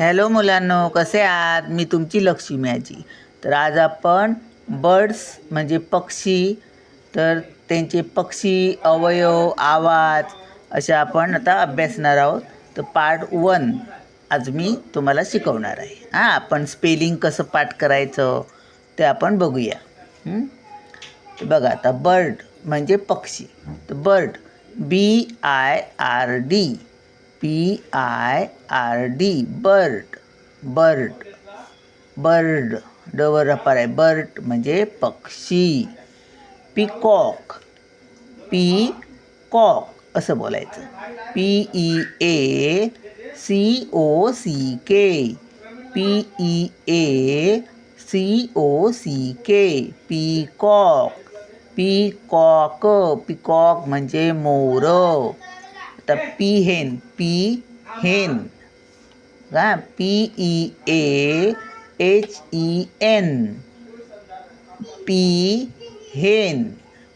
Hello मुलांनो कसे आहात? मी तुमची लक्ष्मी आजी. तर आज आपण बर्ड्स म्हणजे पक्षी तर त्यांचे पक्षी अवयव आवाज असे आपण आता अभ्यासणार आहोत. तर पार्ट वन आज मी तुम्हाला शिकवणार आहे. हां आपण स्पेलिंग कसं पाठ करायचं ते आपण बघूया. बघा आता बर्ड म्हणजे पक्षी. तर bird B I R D P I R D bird bird bird डवर रपार आहे बर्ड म्हणजे पक्षी पिकॉक पी कॉक असं बोलायचं. P E A C O C K P E A C O C K peacock peacock peacock peacock म्हणजे मोर. आता peahen peahen. का P E A H E N. Peahen.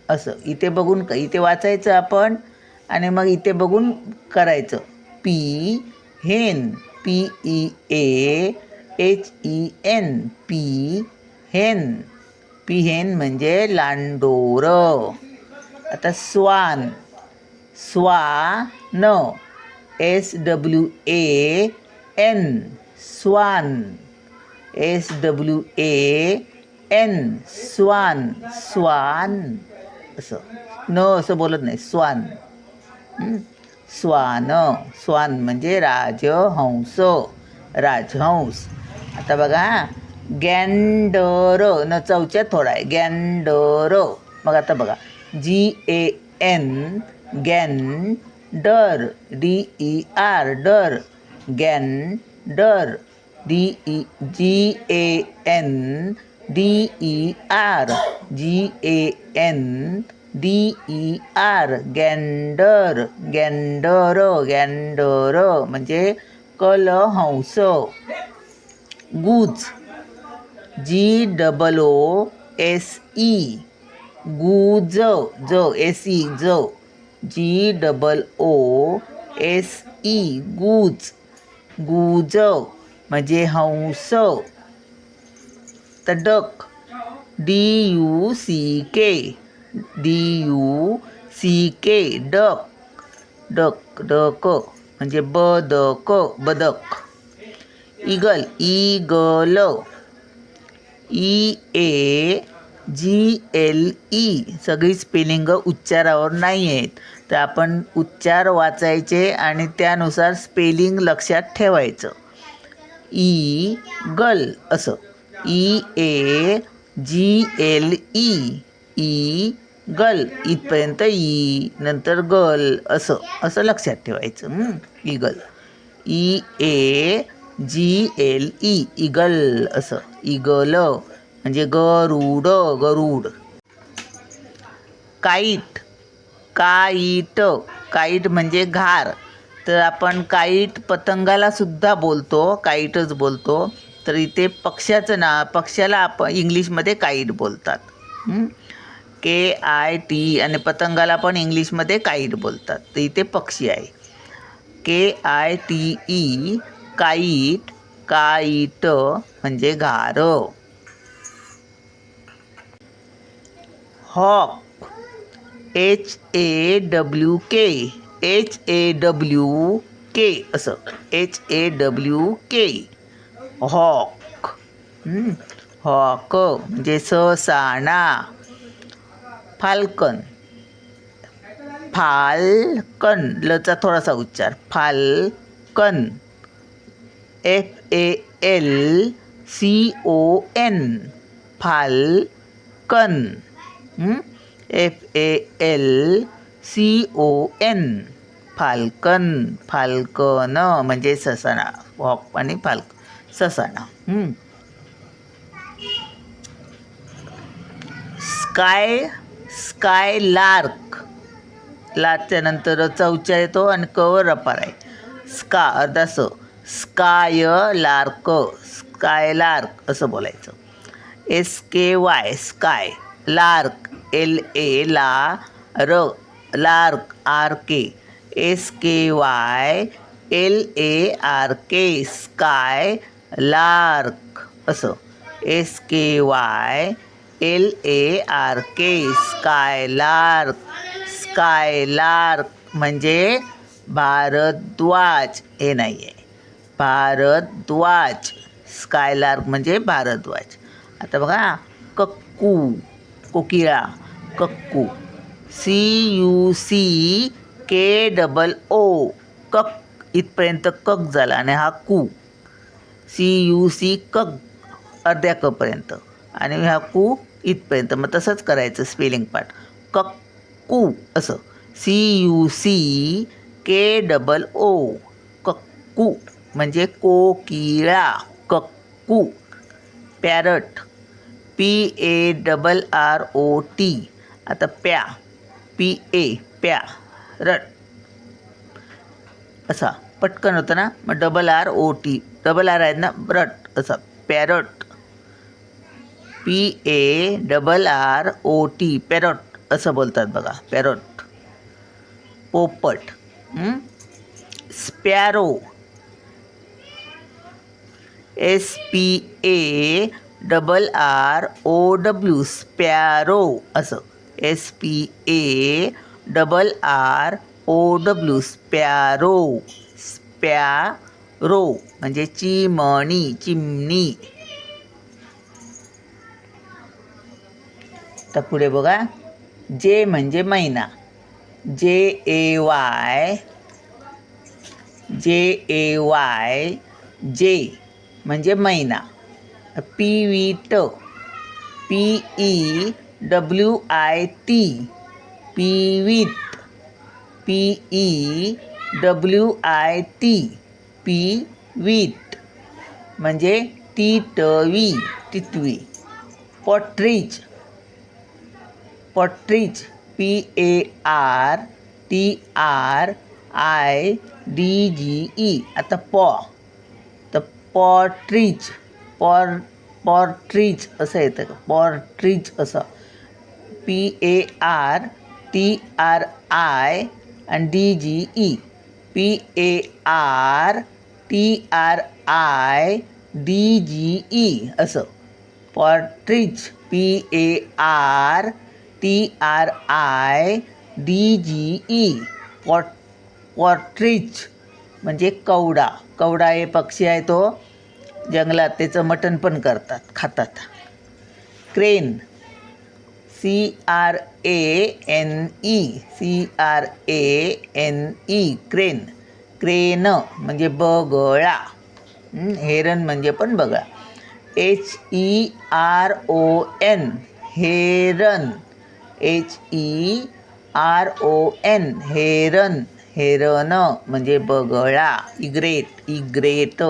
असं इथे बघून क- इथे वाचायचं आपण आणि मग इथे बघून करायचं. Peahen P E A H E N peahen. Peahen म्हणजे लांडोर. आता स्वान. स्वा swan S W A N swan S W A N swan swan असं न असं बोलत नाही स्वान हं? स्वान स्वान म्हणजे राजहंस राजहंस आता बघा गॅन्डर न चौच्यात थोडा आहे गॅन्डर मग आता बघा G A N gander D E R der gander D E G A N D E R G A N D E R gander gander gander म्हणजे कलहंस. Goose G double O S E goose ज S E ज. G double O S E goose, goose, म्हणजे हंस तर duck D U C K D U C K duck duck duck, म्हणजे बदक बदक. Eagle eagle, E A G L E. सगळी spelling उच्चारावर नाही आहेत तर आपण उच्चार वाचायचे आणि त्यानुसार स्पेलिंग लक्षात ठेवायचं. ई गल असं. E A G L E. Eagle. इथपर्यंत ई नंतर गल असं. असं लक्षात ठेवायचं. Eagle. E A G L E. Eagle असं. इगल म्हणजे गरुड गरुड. काईट. काईट. काईट म्हणजे घार. तर आपण काईट पतंगाला सुद्धा बोलतो काईटच बोलतो. तर इथे पक्ष्याचं ना पक्ष्याला आपण इंग्लिशमध्ये काईट बोलतात. के आय टी आणि पतंगाला पण इंग्लिशमध्ये काईट बोलतात. तर इथे पक्षी आहे. K I T E kite kite म्हणजे घार. Hawk. H A W K H A W K असं. H A W K hawk. Hawk. म्हणजे ससाणा फाल्कन. फाल्कन. लचा थोडासा उच्चार. Falcon. F A L C O N falcon. F A L C O N falcon falcon म्हणजे ससाणा. Hawk आणि falcon ससाणा. स्काय स्काय लार्क लार्कच्या नंतर चौचा येतो आणि कवर अपार आहे. स्का अर्धा स. स्काय लार्क स्काय लार्क असं बोलायचं. S K Y sky lark L A ला, र, lark R K S K Y L A R K sky lark, असं. S K Y L A R K sky lark sky lark, म्हणजे भारद्वाज. हे नाही आहे भारद्वाज स्कायलार्क म्हणजे भारद्वाज. आता बघा, cuckoo. कोकिळा cuckoo. C U C K double O कक इथपर्यंत कक झाला आणि हा कू. सी यू सी कक अर्ध्या कपर्यंत आणि हा कू इथपर्यंत. मग तसंच करायचं स्पेलिंग पार्ट कक्कू असं. C U C K double O cuckoo. म्हणजे कोकिळा cuckoo. Parrot P A double R O T आता प्या पी ए प्या रट असा. पटकन होतं ना? मग double R O T double R आहेत ना? रट असा. Parrot. P A double R O T parrot. असं बोलतात बघा. पॅरट. पोपट. Sparrow. S P A double R O W sparrow असं. S P A double R O W sparrow. Sparrow म्हणजे चिमणी चिमणी. तर पुढे बघा. जे म्हणजे मैना. जे ए वाय जे ए वाय जे म्हणजे मैना. पी ट P E W I T pewit P E W I T pewit म्हणजे टिटवी टिटवी. Partridge partridge, P A R, T R I D G E. आता पॉ, तर पॉट्रीज. पॉर पॉर्ट्रीज असं येतं का? पॉर्ट्रीज असं. P A R T R I आणि D G E P A R T R I D G E असं. Partridge P A R T R I D G E pot partridge म्हणजे कवडा. कवडा हे पक्षी आहे तो. जंगलात त्याचं मटण पण करतात खातात. Crane C R A N E C R A N E crane. Crane म्हणजे बगळा. हेरन म्हणजे पण बगळा. H E R O N heron. H E R O N heron. Heron म्हणजे बगळा. Egret egret.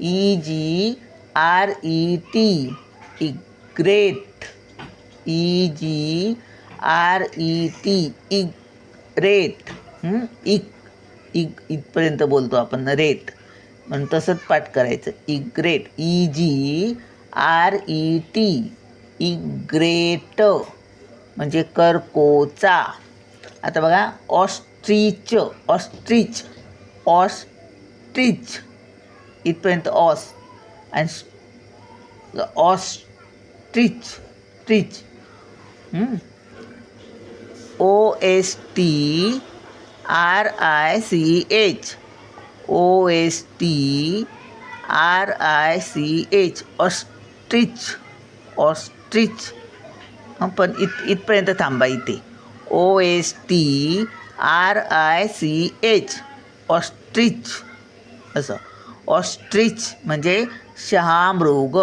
E G R E T egret E G R E T egret इक इग इग इथपर्यंत बोलतो आपण रेट म्हणून तसंच पाठ करायचं. Egret E G R E T egret म्हणजे करकोचा. आता बघा ऑस्ट्रीच ऑस्ट्रीच ऑस्ट्रीच इथपर्यंत ऑस आणि ostrich ट्रीच O S T R I C H. O S T R I C H. Ostrich ostrich पण इत इथपर्यंत थांबा इथे. O S T R I C H. Ostrich असं. ऑस्ट्रिच म्हणजे शहामृग.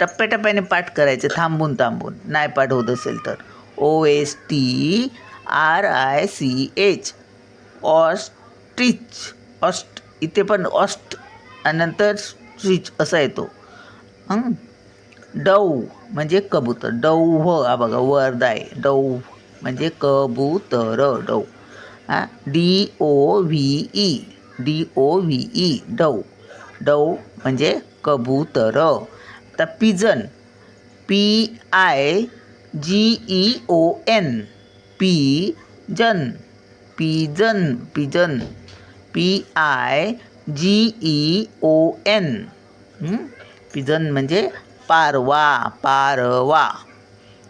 टप्प्याटप्प्याने पाठ करायचे थांबून थांबून. नाही पाठ होत असेल तर. O S T R I C H ostrich ऑस्ट इथे पण ऑस्ट आणि नंतर स्ट्रिच असा येतो. म्हणजे डव म्हणजे कबूतर. डव हा बघा वर्द आहे. डव म्हणजे कबूतर डव. हां D O V E D O V E dove. Dove म्हणजे कबूतर. आता pigeon P I G E O N pigeon pigeon pigeon. P I G E O N. Pigeon म्हणजे पारवा पारवा.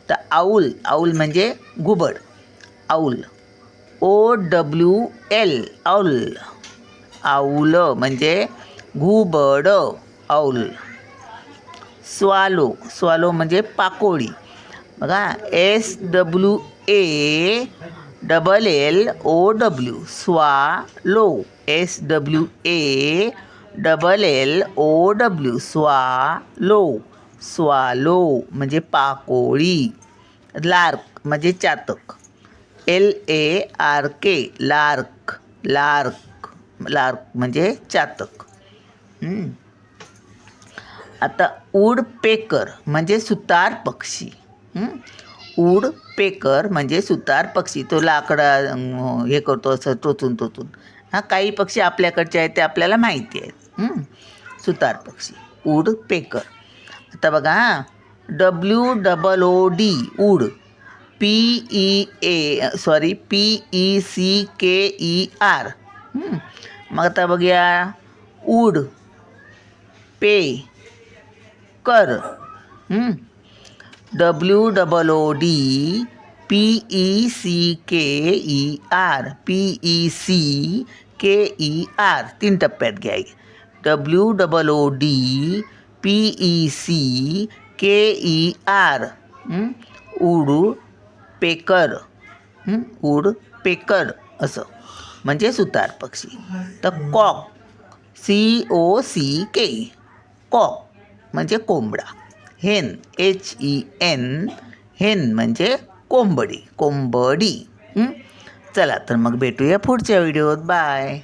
तर आऊल आऊल म्हणजे घुबड owl. O W L owl. Owl म्हणजे घुबड आऊल स्वालो स्वालो म्हणजे पाकोळी. बघा S W A double L O W swallow. S W A double L O W swallow. Swallow म्हणजे पाकोळी. लार्क म्हणजे चातक. L A R K lark lark. Lark म्हणजे चातक. आता उड पेकर म्हणजे सुतार पक्षी. उड पेकर म्हणजे सुतार पक्षी. तो लाकडा हो, हे करतो असं टोचून टोचून. हा काही पक्षी आपल्याकडचे आहेत ते आपल्याला माहिती आहेत. सुतार पक्षी. उड पेकर. आता बघा हां. W double O D wood. P E A sorry P E C K E R. मग आता बघूया. Wood pecker. W double O D P E C K E R P E C K E R तीन टप्प्यात घ्या. W double O D P E C K E R wood pecker wood pecker असं. म्हणजे सुतार पक्षी. तर cock C O C K cock म्हणजे कोंबडा. हेन एच ई एन हेन म्हणजे कोंबडी कोंबडी. चला तर मग भेटूया पुढच्या व्हिडिओत. बाय.